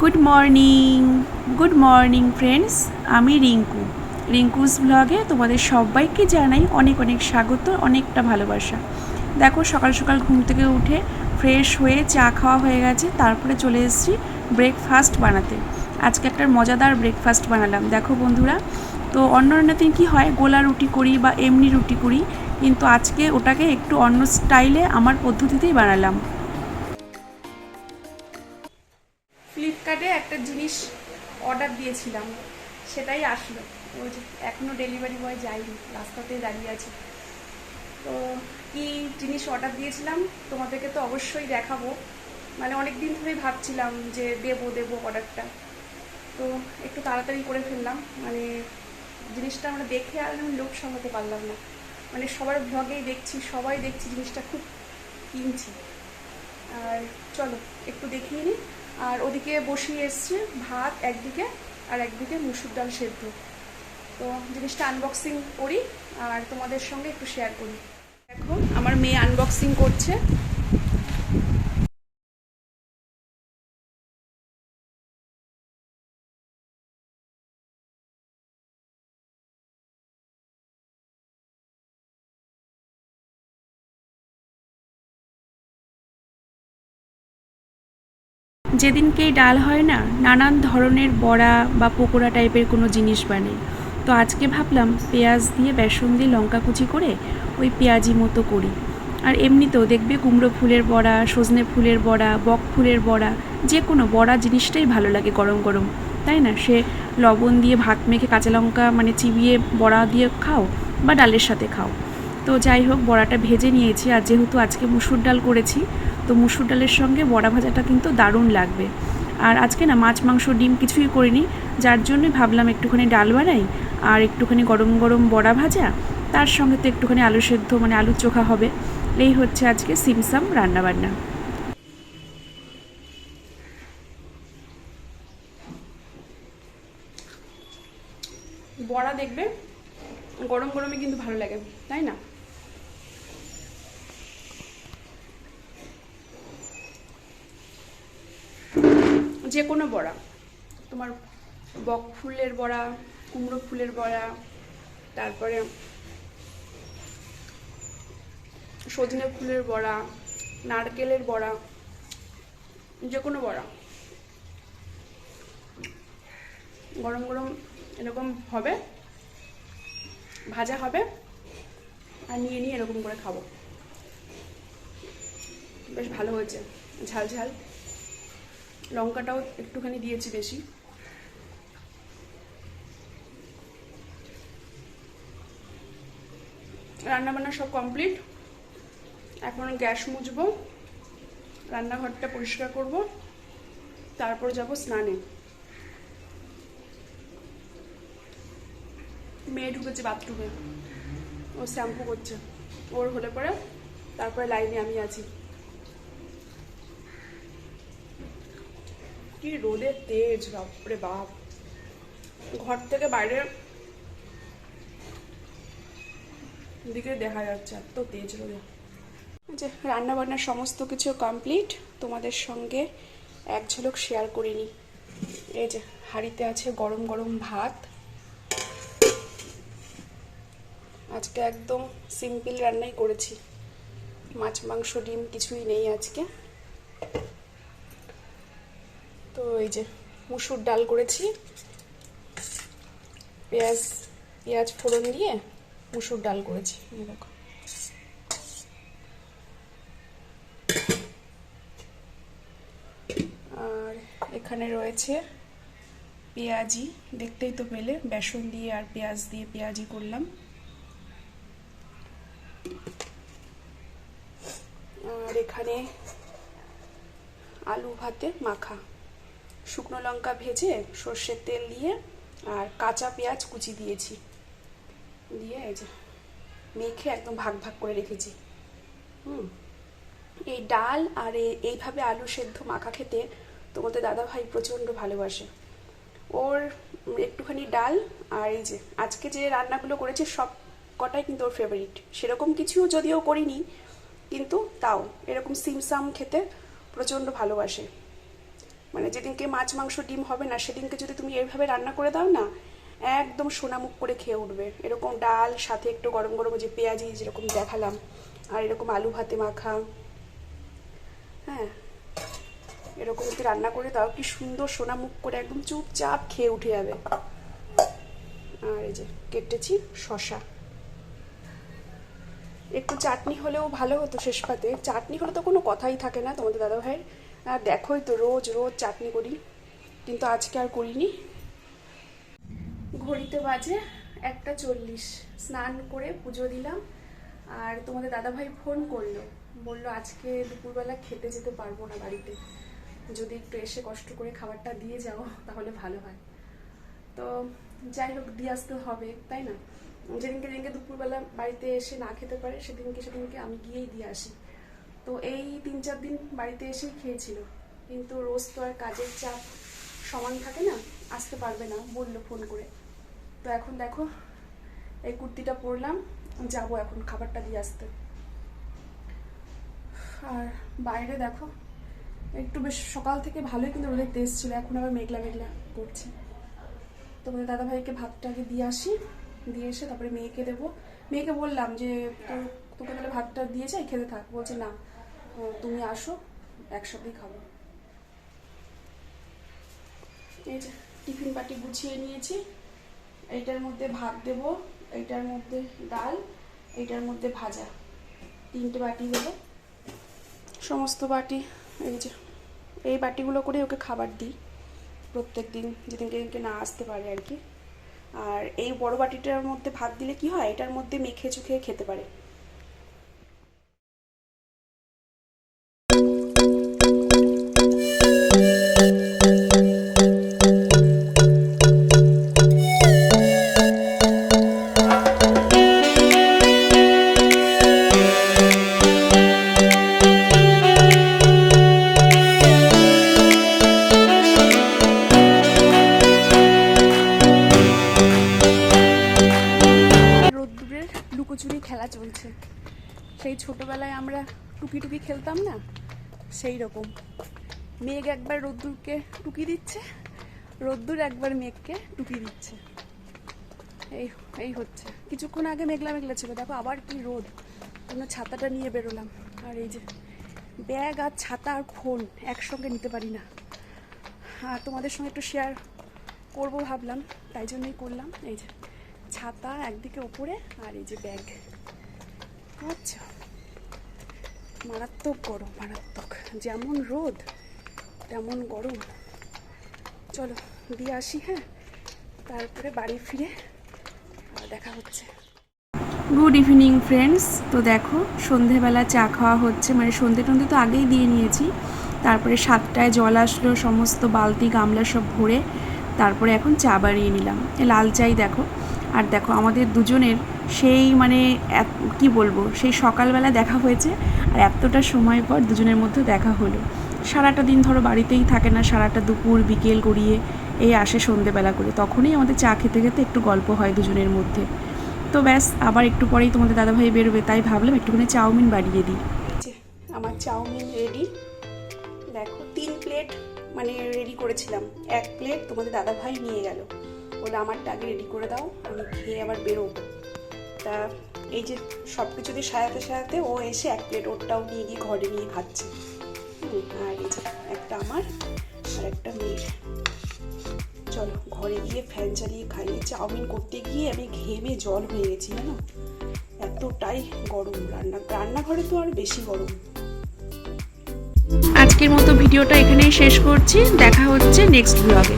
Good morning good morning friends আমি রিঙ্কু। রিঙ্কুস ব্লগে তোমাদের সবাইকে জানাই অনেক অনেক স্বাগত, অনেকটা ভালোবাসা। দেখো, সকাল সকাল ঘুম থেকে উঠে ফ্রেশ হয়ে চা খাওয়া হয়ে গেছে, তারপরে চলে এসেছি ব্রেকফাস্ট বানাতে। আজকে একটা মজাদার ব্রেকফাস্ট বানালাম। দেখো বন্ধুরা, তো অন্য অন্য দিন কী হয়, গোলা রুটি করি বা এমনি রুটি করি, কিন্তু আজকে ওটাকে একটু অন্য স্টাইলে আমার পদ্ধতিতেই বানালাম। জিনিস অর্ডার দিয়েছিলাম। সেটাই আসলো। ওই যে এখনও ডেলিভারি বয় যায়নি রাস্তাতে দাঁড়িয়ে আছে। তো কি জিনিস অর্ডার দিয়েছিলাম, তোমাদেরকে তো অবশ্যই দেখাবো। মানে অনেক দিন ধরেই ভাবছিলাম যে দেবো দেবো অর্ডারটা তো একটু তাড়াতাড়ি করে ফেললাম। মানে জিনিসটা আমরা দেখে আর আমি লোক সামলাতে পারলাম না। মানে সবার ব্লগেই দেখছি, সবাই দেখছি জিনিসটা খুব কিনছি। আর চলো, একটু দেখিয়ে নিই। আর ওদিকে বসিয়ে এসছি ভাত, একদিকে আর একদিকে মুসুর ডাল সেদ্ধ। তো জিনিসটা আনবক্সিং করি আর তোমাদের সঙ্গে একটু শেয়ার করি। দেখো, আমার মেয়ে আনবক্সিং করছে। যেদিনকেই ডাল হয় না, নানান ধরনের বড়া বা পকোড়া টাইপের কোনো জিনিস বানাই তো আজকে ভাবলাম পেঁয়াজ দিয়ে বেসন দিয়ে লঙ্কা কুচি করে ওই পেঁয়াজি মতো করি। আর এমনিতেও দেখবে কুমড়ো ফুলের বড়া, সজনে ফুলের বড়া, বক ফুলের বড়া, যে কোনো বড়া জিনিসটাই ভালো লাগে গরম গরম। তাই না? সে লবণ দিয়ে ভাত মেখে কাঁচা লঙ্কা মানে চিবিয়ে বড়া দিয়ে খাও বা ডালের সাথে খাও। তো যাই হোক, বড়াটা ভেজে নিয়েছি। আর যেহেতু আজকে মুসুর ডাল করেছি তো মুসুর ডালের সঙ্গে বড়া ভাজাটা কিন্তু দারুণ লাগবে। আর আজকে না মাছ, মাংস, ডিম কিছুই করিনি, যার জন্যই ভাবলাম একটুখানি ডাল বানাই, আর একটুখানি গরম গরম বড়া ভাজা, তার সঙ্গে তো একটুখানি আলু সেদ্ধ মানে আলু চোখা হবে। এই হচ্ছে আজকে সিমসাম রান্নাবান্না। বড়া দেখবে, গরম গরমে কিন্তু ভালো লাগে, তাই না? যে কোনো বড়া। তোমার বক ফুলের বড়া, কুমড়ো ফুলের বড়া, তারপরে সজনে ফুলের বড়া, নারকেলের বড়া যে কোনো বড়া। গরম গরম এরকম হবে, ভাজা হবে, আর নিয়ে নিয়ে এরকম করে খাব। বেশ ভালো হয়েছে, ঝাল ঝাল। লঙ্কাটাও একটুখানি দিয়েছি বেশি। রান্নাবান্না সব কমপ্লিট। এখন গ্যাস মুছবো। রান্নাঘরটা পরিষ্কার করব। তারপর যাব স্নানে। মেয়ে ঢুকেছে বাথরুমে। ও শ্যাম্পু করছে। ওর হলে পরে। তারপরে লাইনে আমি আছি। কি রোদের তেজ, বাপরে বাপ। ঘর থেকে বাইরে দিকে দেখা যাচ্ছে এত তেজ রোদে। যে রান্না বান্নার সমস্ত কিছু কমপ্লিট তোমাদের সঙ্গে এক ঝলক শেয়ার করে করিনি এই যে হাঁড়িতে আছে গরম গরম ভাত। আজকে একদম সিম্পল রান্নাই করেছি। মাছ, মাংস, ডিম কিছুই নেই আজকে। এই যে মুসুর ডাল করেছি। পেঁয়াজ পেঁয়াজ ফোড়ন দিয়ে মুসুর ডাল করেছি। দেখো। আর এখানে রয়েছে পেঁয়াজি। দেখতেই তো পেলে, বেসন দিয়ে আর পেঁয়াজ দিয়ে পেঁয়াজি করলাম। আর এখানে আলু ভাতে মাখা। শুকনো লঙ্কা ভেজে সর্ষের তেল দিয়ে আর কাঁচা পেঁয়াজ কুচি দিয়েছি। দিয়ে এই যে মেখে একদম ভাগ ভাগ করে রেখেছি। হুম। এই ডাল আর এইভাবে আলু সেদ্ধ মাখা খেতে তোমাদের দাদা ভাই প্রচণ্ড ভালোবাসে। ওর একটুখানি ডাল আর এই যে আজকে যে রান্নাগুলো করেছে সব কটাই কিন্তু ওর ফেভারিট সেরকম কিছুও যদিও করিনি, কিন্তু তাও এরকম সিমসাম খেতে প্রচণ্ড ভালোবাসে। মানে যেদিনকে মাছ, মাংস, ডিম হবে না, সেদিনকে যদি তুমি এইভাবে রান্না করে দাও না, একদম সোনামুখ করে খেয়ে উঠবে। এরকম ডাল, সাথে একটু গরম গরম যে পেঁয়াজি যেরকম দেখালাম, আর এরকম আলু ভাতে মাখা। হ্যাঁ এরকম যদি রান্না করে দাও, কি সুন্দর সোনামুখ করে একদম চুপচাপ খেয়ে উঠে যাবে। আর এই যে কেটেছি শশা। একটু চাটনি হলেও ভালো হতো শেষ পাতে। চাটনি হলে তো কোনো কথাই থাকে না তোমাদের দাদা ভাইয়ের আর দেখোই তো রোজ রোজ চাটনি করি, কিন্তু আজকে আর করিনি। ঘড়িতে বাজে একটা চল্লিশ। স্নান করে পুজো দিলাম, আর তোমাদের দাদাভাই ফোন করল। বলল, আজকে দুপুরবেলা খেতে যেতে পারব না বাড়িতে। যদি একটু এসে কষ্ট করে খাবারটা দিয়ে যাও, তাহলে ভালো হয়। তো যাই হোক, দিয়ে আসতে হবে, তাই না? যেদিনকে যেদিনকে দুপুরবেলা বাড়িতে এসে না খেতে পারে, সেদিনকে সেদিনকে আমি গিয়েই দিয়ে আসি। তো এই তিন চার দিন বাড়িতে এসেই খেয়েছিল। কিন্তু রোজ তো আর কাজের চাপ সমান থাকে না, আসতে পারবে না, বলল ফোন করে। তো এখন দেখো, এই কুর্তিটা পরলাম, যাব এখন খাবারটা দিয়ে আসতে। আর বাইরে দেখো, একটু বেশ সকাল থেকে ভালোই কিন্তু রোদের তেজ ছিল, এখন আবার মেঘলা মেঘলা করছে। তোমাদের দাদা ভাইকে ভাতটা আগে দিয়ে আসি, দিয়ে এসে তারপরে মেয়েকে দেবো। মেয়েকে বললাম যে তোকে তাহলে ভাতটা দিয়ে যাই খেতে থাক। বলছে, না। তুমি আসো, একসাথেই খাব। এই যে টিফিন বাটি গুছিয়ে নিয়েছি। এইটার মধ্যে ভাত দেব, এইটার মধ্যে ডাল, এইটার মধ্যে ভাজা। তিনটে বাটি দেবো সমস্ত বাটি, এই যে, এই বাটিগুলো করে ওকে খাবার দিই। প্রত্যেক দিন যেদিনকে না আসতে পারে আর কি। আর এই বড় বাটিটার মধ্যে ভাত দিলে কি হয়? এটার মধ্যে মেখে চুখে খেতে পারে। ছোটবেলায় আমরা টুকি টুকি খেলতাম না? সেই রকম। মেঘ একবার রোদ্দুরকে টুকি দিচ্ছে, রোদ্দুর একবার মেঘকে টুকি দিচ্ছে। এই এই হচ্ছে। কিছুক্ষণ আগে মেঘলা মেঘলা ছিল। দেখো আবার কি রোদ। আমরা ছাতাটা নিয়ে বেরোলাম। আর এই যে ব্যাগ আর ছাতা আর ফোন একসঙ্গে নিতে পারি না। আর তোমাদের সঙ্গে একটু শেয়ার করব ভাবলাম, তাই জন্যই করলাম। এই যে ছাতা একদিকে ওপরে আর এই যে ব্যাগ। আচ্ছা মারাত্মক গরম, মারাত্মক। যেমন রোদ, তেমন গরম। চলো, দিয়ে আসি হ্যাঁ? তারপরে বাড়ি ফিরে দেখা হচ্ছে। গুড ইভিনিং ফ্রেন্ডস তো দেখো, সন্ধেবেলা চা খাওয়া হচ্ছে। মানে সন্ধে টন্ধে তো আগেই দিয়ে নিয়েছি। তারপরে সাতটায় জল আসলো, সমস্ত বালতি, গামলা সব ভরে। তারপরে এখন চা বানিয়ে নিলাম। লাল চাই দেখো। আর দেখো, আমাদের দুজনের সেই মানে কি বলব, সেই সকালবেলা দেখা হয়েছে আর এতটা সময় পর দুজনের মধ্যে দেখা হলো। সারাটা দিন ধরো বাড়িতেই থাকে না, সারাটা দুপুর বিকেল গড়িয়ে এই আসে সন্ধেবেলা করে। তখনই আমাদের চা খেতে খেতে একটু গল্প হয় দুজনের মধ্যে। তো ব্যাস, আবার একটু পরেই তোমাদের দাদাভাই বেরোবে, তাই ভাবলাম একটুখানি চাউমিন বাড়িয়ে দিই। আমার চাউমিন রেডি দেখো, তিন প্লেট মানে রেডি করেছিলাম। এক প্লেট তোমাদের দাদাভাই নিয়ে গেল। বলে, আমারটা আগে রেডি করে দাও, আমি খেয়ে আবার বেরোবো। তা এই যে সব কিছু দিয়ে সাজাতে সাজাতে ও এসে এক প্লেট ওরটাও নিয়ে গিয়ে ঘরে নিয়ে খাচ্ছে। আর এই যে একটা আমার, আর একটা মেয়ের। চলো, ঘরে গিয়ে ফ্যান চালিয়ে খাই। এই চাউমিন করতে গিয়ে আমি ঘেমে জল হয়ে গেছি, জানো? এতটাই গরম। রান্না, রান্নাঘরে তো আর বেশি গরম। আজকের মতো ভিডিওটা এখানেই শেষ করছি। দেখা হচ্ছে নেক্সট ব্লগে